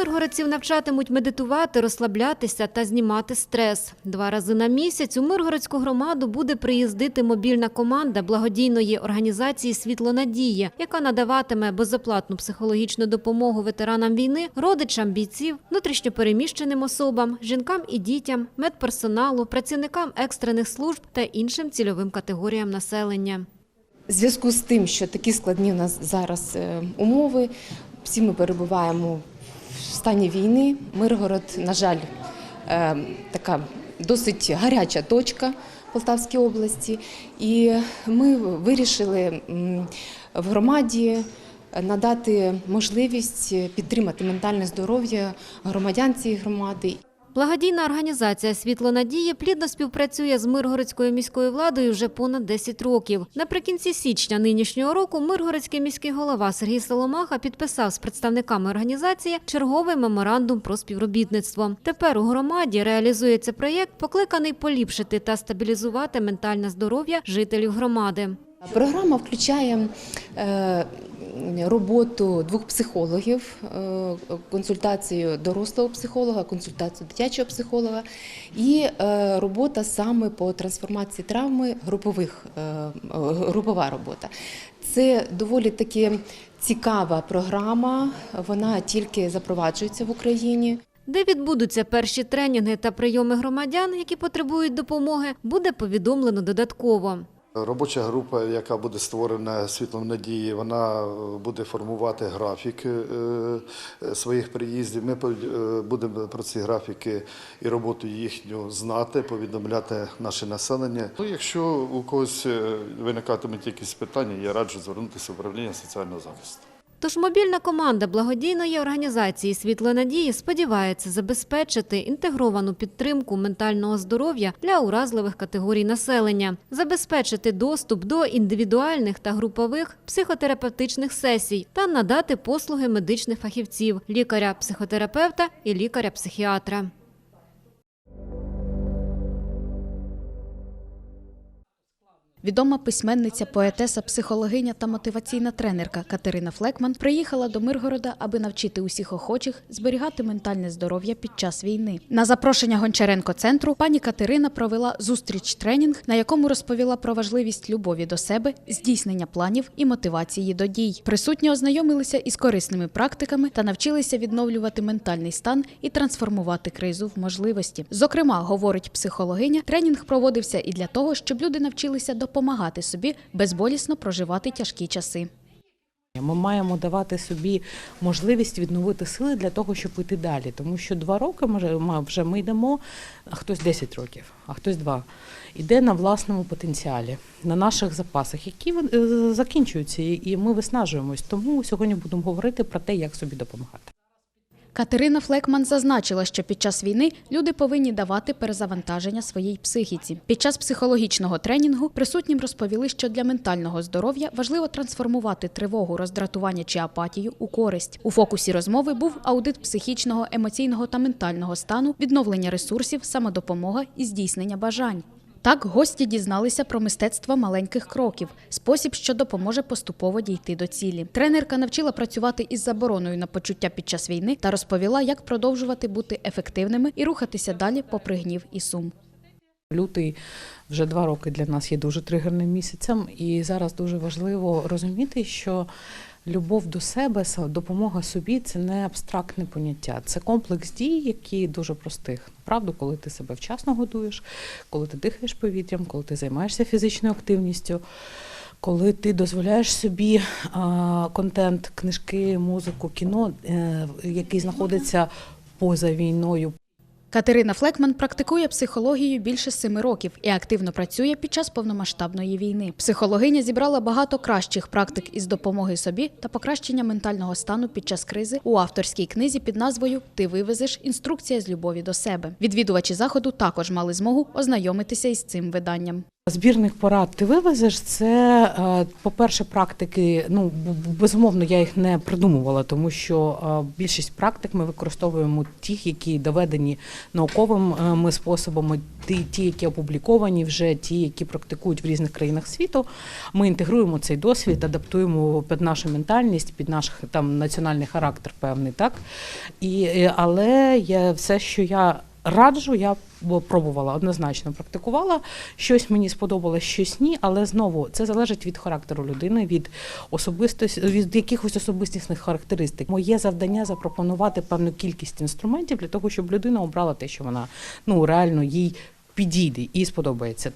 Миргородців навчатимуть медитувати, розслаблятися та знімати стрес. Два рази на місяць у Миргородську громаду буде приїздити мобільна команда благодійної організації Світло Надії, яка надаватиме безоплатну психологічну допомогу ветеранам війни, родичам бійців, внутрішньопереміщеним особам, жінкам і дітям, медперсоналу, працівникам екстрених служб та іншим цільовим категоріям населення. Зв'язку з тим, що такі складні у нас зараз е, умови, всі ми перебуваємо в стані війни. Миргород, на жаль, е, така досить гаряча точка Полтавській області. І ми вирішили в громаді надати можливість підтримати ментальне здоров'я громадян цієї громади. Благодійна організація Світло Надії плідно співпрацює з Миргородською міською владою вже понад 10 років. Наприкінці січня нинішнього року Миргородський міський голова Сергій Соломаха підписав з представниками організації черговий меморандум про співробітництво. Тепер у громаді реалізується проєкт, покликаний поліпшити та стабілізувати ментальне здоров'я жителів громади. Програма включає е, роботу двох психологів, е, консультацію дорослого психолога, консультацію дитячого психолога і е, робота саме по трансформації травми групових, групова робота. Це доволі таки цікава програма, вона тільки запроваджується в Україні. Де відбудуться перші тренінги та прийоми громадян, які потребують допомоги, буде повідомлено додатково. Робоча група, яка буде створена світлом надії, вона е, буде формувати графік е, е, своїх приїздів. Ми будемо про ці графіки і роботу їхню знати, повідомляти наше населення. Ну, якщо у когось виникатимуть якісь питання, я раджу звернутися в управління соціального захисту. Тож мобільна команда благодійної організації Світло надії сподівається забезпечити інтегровану підтримку ментального здоров'я для уразливих категорій населення, забезпечити доступ до індивідуальних та групових психотерапевтичних сесій та надати послуги медичних фахівців лікаря-психотерапевта і лікаря-психіатра. Відома письменниця, поетеса, психологиня та мотиваційна тренерка Катерина Флекман приїхала до Миргорода, аби навчити усіх охочих зберігати ментальне здоров'я під час війни. На запрошення Гончаренко центру пані Катерина провела зустріч тренінг, на якому розповіла про важливість любові до себе, здійснення планів і мотивації до дій. Присутні ознайомилися із корисними практиками та навчилися відновлювати ментальний стан і трансформувати кризу в можливості. Зокрема, говорить психологиня, тренінг проводився і для того, щоб люди навчилися допомагати собі безболісно проживати тяжкі часи. Ми маємо давати собі можливість відновити сили для того, щоб йти далі. Тому що два роки ми вже ми йдемо, а хтось 10 років, а хтось два. Іде на власному потенціалі, на наших запасах, які е, закінчуються, і ми виснажуємось. Тому сьогодні будемо говорити про те, як собі допомагати. Катерина Флекман зазначила, що під час війни люди повинні давати перезавантаження своїй психіці. Під час психологічного тренінгу присутнім розповіли, що для ментального здоров'я важливо трансформувати тривогу, роздратування чи апатію у користь. У фокусі розмови був аудит психічного, емоційного та ментального стану, відновлення ресурсів, самодопомога і здійснення бажань. Так, гості дізналися про мистецтво маленьких кроків, спосіб, що допоможе поступово дійти до цілі. Тренерка навчила працювати із забороною на почуття під час війни та розповіла, як продовжувати бути ефективними і рухатися далі попри гнів і сум. Лютий вже два роки для нас є дуже тригерним місяцем, і зараз дуже важливо розуміти, що любов до себе, допомога собі це не абстрактне поняття, це комплекс дій, які дуже простих. Правду, коли ти себе вчасно годуєш, коли ти дихаєш повітрям, коли ти займаєшся фізичною активністю. Коли ти дозволяєш собі контент, книжки, музику, кіно, е, який знаходиться поза війною, Катерина Флекман практикує психологію більше семи років і активно працює під час повномасштабної війни. Психологиня зібрала багато кращих практик із допомоги собі та покращення ментального стану під час кризи у авторській книзі під назвою Ти вивезеш інструкція з любові до себе. Відвідувачі заходу також мали змогу ознайомитися із цим виданням. Збірних порад ти вивезеш. Це, е, по-перше, практики. Ну безумовно, я їх не придумувала, тому що е, більшість практик ми використовуємо ті, які доведені науковими способами, ті, які опубліковані вже, ті, які практикують в різних країнах світу. Ми інтегруємо цей досвід, адаптуємо під нашу ментальність, під наш там національний характер певний, так і е, але я все, що я раджу, я пробувала однозначно практикувала. Щось мені сподобалось, щось ні, але знову це залежить від характеру людини, від особистості, від якихось особистісних характеристик. Моє завдання запропонувати певну кількість інструментів для того, щоб людина обрала те, що вона ну реально їй підійде і сподобається.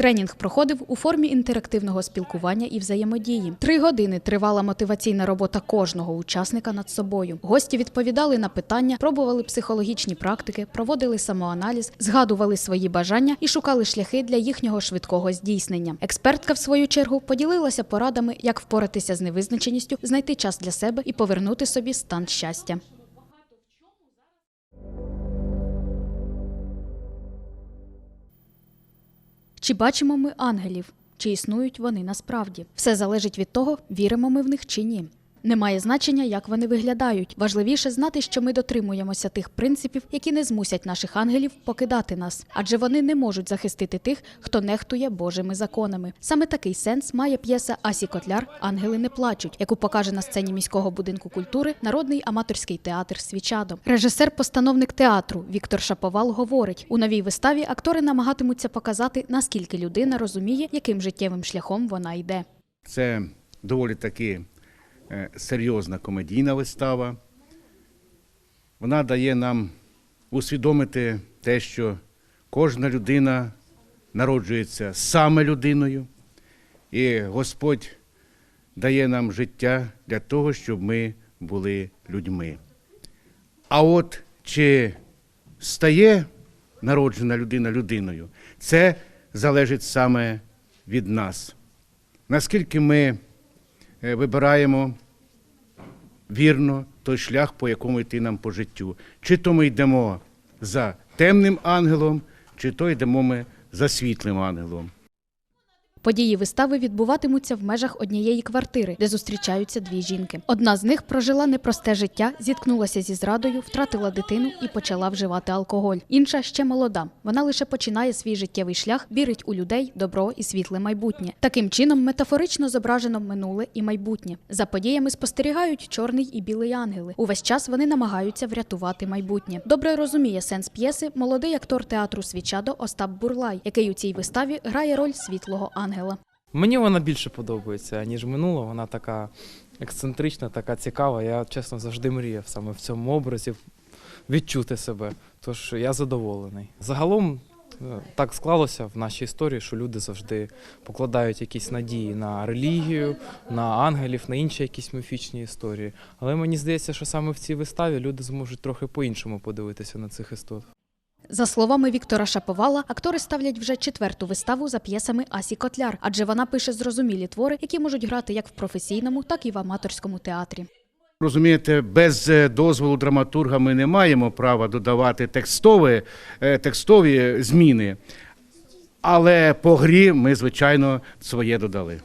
Тренінг проходив у формі інтерактивного спілкування і взаємодії. Три години тривала мотиваційна робота кожного учасника над собою. Гості відповідали на питання, пробували психологічні практики, проводили самоаналіз, згадували свої бажання і шукали шляхи для їхнього швидкого здійснення. Експертка, в свою чергу, поділилася порадами, як впоратися з невизначеністю, знайти час для себе і повернути собі стан щастя. Чи бачимо ми ангелів? Чи існують вони насправді? Все залежить від того, віримо ми в них чи ні. Немає значення, як вони виглядають. Важливіше знати, що ми дотримуємося тих принципів, які не змусять наших ангелів покидати нас, адже вони не можуть захистити тих, хто нехтує Божими законами. Саме такий сенс має п'єса Асі Котляр Ангели не плачуть, яку покаже на сцені міського будинку культури народний аматорський театр Свічадо. Режисер-постановник театру Віктор Шаповал говорить: у новій виставі актори намагатимуться показати, наскільки людина розуміє, яким життєвим шляхом вона йде. Це доволі таки серйозна комедійна вистава. Вона дає нам усвідомити те, що кожна людина народжується саме людиною, і Господь дає нам життя для того, щоб ми були людьми. А от чи стає народжена людина людиною, це залежить саме від нас. Наскільки ми е, вибираємо вірно той шлях, по якому йти нам по життю. Чи то ми йдемо за темним ангелом, чи то йдемо ми за світлим ангелом. Події вистави відбуватимуться в межах однієї квартири, де зустрічаються дві жінки. Одна з них прожила непросте життя, зіткнулася зі зрадою, втратила дитину і почала вживати алкоголь. Інша ще молода. Вона лише починає свій життєвий шлях, вірить у людей, добро і світле майбутнє. Таким чином метафорично зображено минуле і майбутнє. За подіями спостерігають чорний і білий ангели. Увесь час вони намагаються врятувати майбутнє. Добре розуміє сенс п'єси молодий актор театру Свічадо Остап Бурлай, який у цій виставі грає роль світлого ангела. Мені вона більше подобається, ніж минула. Вона така ексцентрична, така цікава. Я чесно завжди мріяв саме в цьому образі відчути себе. Тож я задоволений. Загалом е, так склалося в нашій історії, що люди завжди покладають якісь надії на релігію, на ангелів, на інші якісь міфічні історії. Але мені здається, що саме в цій виставі люди зможуть трохи по-іншому подивитися на цих істот. За словами Віктора Шаповала, актори ставлять вже четверту виставу за п'єсами Асі Котляр, адже вона пише зрозумілі твори, які можуть грати як в професійному, так і в аматорському театрі. Розумієте, без е, дозволу драматурга ми не маємо права додавати текстові, е, текстові зміни, але по грі ми, звичайно, своє додали.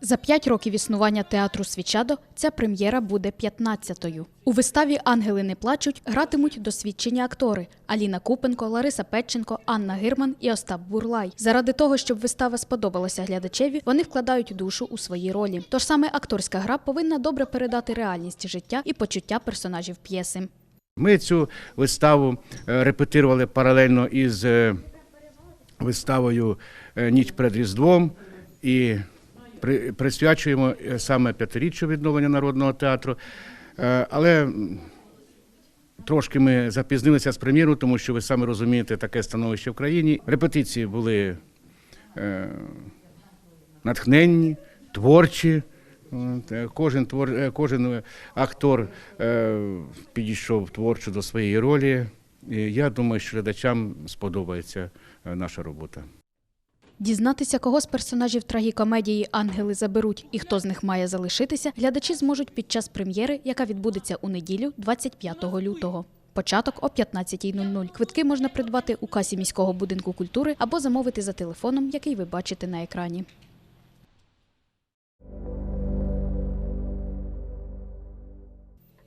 За п'ять років існування театру Свічадо ця прем'єра буде 15-ю. У виставі Ангели не плачуть гратимуть досвідчені актори Аліна Купенко, Лариса Петченко, Анна Гирман і Остап Бурлай. Заради того, щоб вистава сподобалася глядачеві, вони вкладають душу у свої ролі. Тож саме акторська гра повинна добре передати реальність життя і почуття персонажів п'єси. Ми цю виставу е, репетирували паралельно із е, виставою е, Ніч перед Різдвом і присвячуємо е, саме п'ятиріччю відновлення народного театру. Е, Але трошки ми запізнилися з прем'єрою, тому що ви самі розумієте таке становище в країні. Репетиції були е, натхненні, творчі. Кожен твор, кожен актор підійшов творчо до своєї ролі. Я думаю, що глядачам сподобається наша робота. Дізнатися, кого з персонажів трагікомедії ангели заберуть і хто з них має залишитися, глядачі зможуть під час прем'єри, яка відбудеться у неділю, 25 лютого. Початок о 15.00. Квитки можна придбати у касі міського будинку культури або замовити за телефоном, який ви бачите на екрані.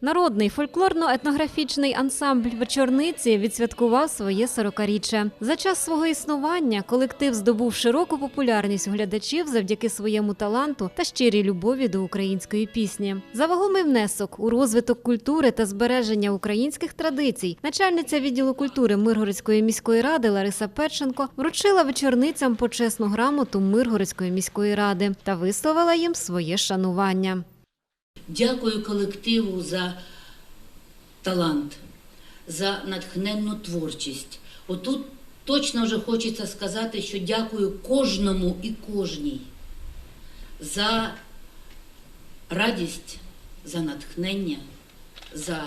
Народний фольклорно-етнографічний ансамбль вечорниці відсвяткував своє 40-річчя. За час свого існування колектив здобув широку популярність у глядачів завдяки своєму таланту та щирій любові до української пісні. За вагомий внесок у розвиток культури та збереження українських традицій начальниця відділу культури Миргородської міської ради Лариса Печенко вручила вечорницям почесну грамоту Миргородської міської ради та висловила їм своє шанування. Дякую колективу за талант, за натхненну творчість. Отут точно вже хочеться сказати, що дякую кожному і кожній за радість, за натхнення, за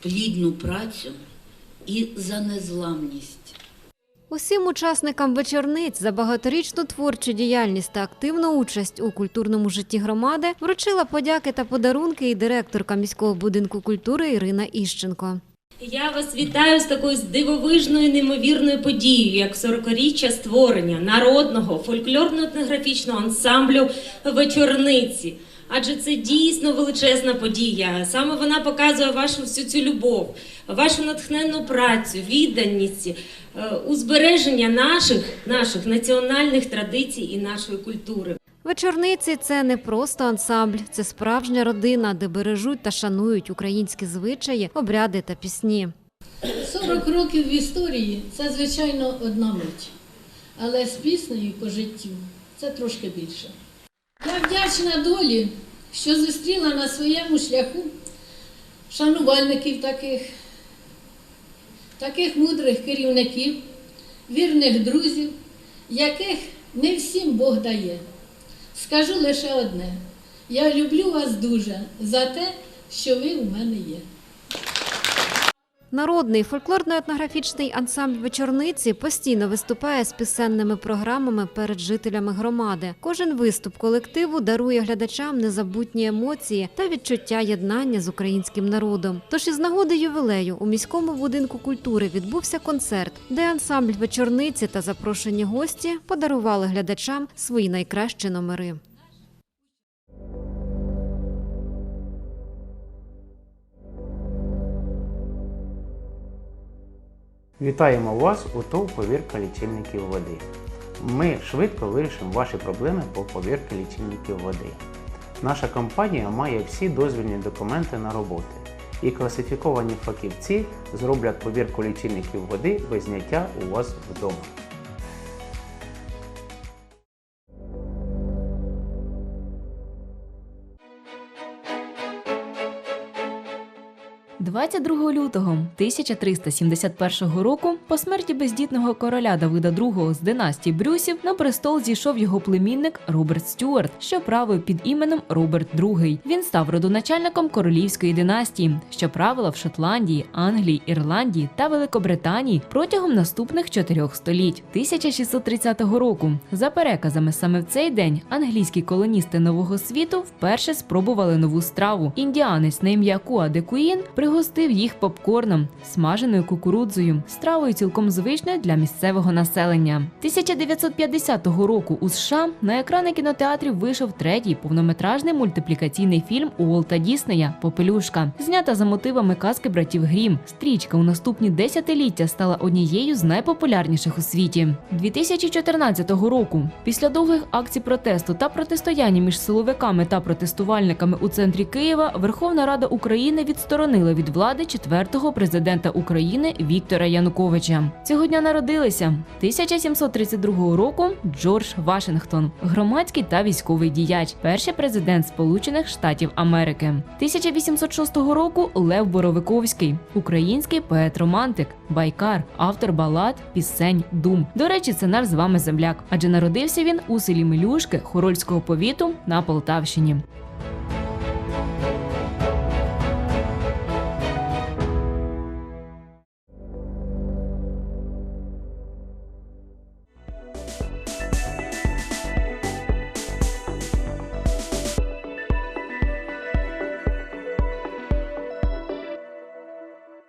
плідну працю і за незламність. Усім учасникам вечорниць за багаторічну творчу діяльність та активну участь у культурному житті громади вручила подяки та подарунки і директорка міського будинку культури Ірина Іщенко. Я вас вітаю з такою дивовижною неймовірною подією, як 40-річчя створення народного фольклорно-етнографічного ансамблю вечорниці. Адже це дійсно величезна подія. Саме вона показує вашу всю цю любов, вашу натхненну працю, відданість у збереження наших, наших національних традицій і нашої культури. Вечорниці це не просто ансамбль, це справжня родина, де бережуть та шанують українські звичаї, обряди та пісні. 40 років в історії це, звичайно, одна мить. Але з піснею по життю це трошки більше. Я вдячна долі, що зустріла на своєму шляху шанувальників таких, таких мудрих керівників, вірних друзів, яких не всім Бог дає. Скажу лише одне: я люблю вас дуже за те, що ви у мене є. Народний фольклорно-етнографічний ансамбль вечорниці постійно виступає з пісенними програмами перед жителями громади. Кожен виступ колективу дарує глядачам незабутні емоції та відчуття єднання з українським народом. Тож із нагоди ювілею у міському будинку культури відбувся концерт, де ансамбль вечорниці та запрошені гості подарували глядачам свої найкращі номери. Вітаємо вас у ТОВ повірка лічильників води. Ми швидко вирішимо ваші проблеми по повірці лічильників води. Наша компанія має всі дозвільні документи на роботи, і класифіковані фахівці зроблять повірку лічильників води без зняття у вас вдома. 22 лютого 1371 року, по смерті бездітного короля Давида II з династії Брюсів, на престол зійшов його племінник Роберт Стюарт, що правив під іменем Роберт II. Він став родоначальником королівської династії, що правила в Шотландії, Англії, Ірландії та Великобританії протягом наступних чотирьох століть. 1630 року, за переказами, саме в цей день англійські колоністи нового світу вперше спробували нову страву. Індіанець на ім'я Куа де Куїн пригостив їх попкорном, смаженою кукурудзою, стравою цілком звичною для місцевого населення. 1950 року у США на екрани кінотеатрів вийшов третій повнометражний мультиплікаційний фільм Уолта Діснея Попелюшка, знята за мотивами казки братів Грім. Стрічка у наступні десятиліття стала однією з найпопулярніших у світі. 2014 року, після довгих акцій протесту та протистояння між силовиками та протестувальниками у центрі Києва, Верховна Рада України відсторонила від влади четвертого президента України Віктора Януковича. Цього дня народилися 1732 року Джордж Вашингтон, громадський та військовий діяч, перший президент Сполучених Штатів Америки. 1806 року Лев Боровиковський, український поет-романтик, байкар, автор балад, пісень, дум. До речі, це наш з вами земляк, адже народився він у селі Милюшки Хорольського повіту на Полтавщині.